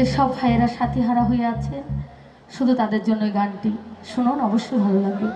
যে সব ভাইয়েরা সাথী হারা হয়ে আছে শুধু তাদের জন্য গানটি শুনুন, অবশ্যই ভালো লাগবে।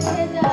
谢谢。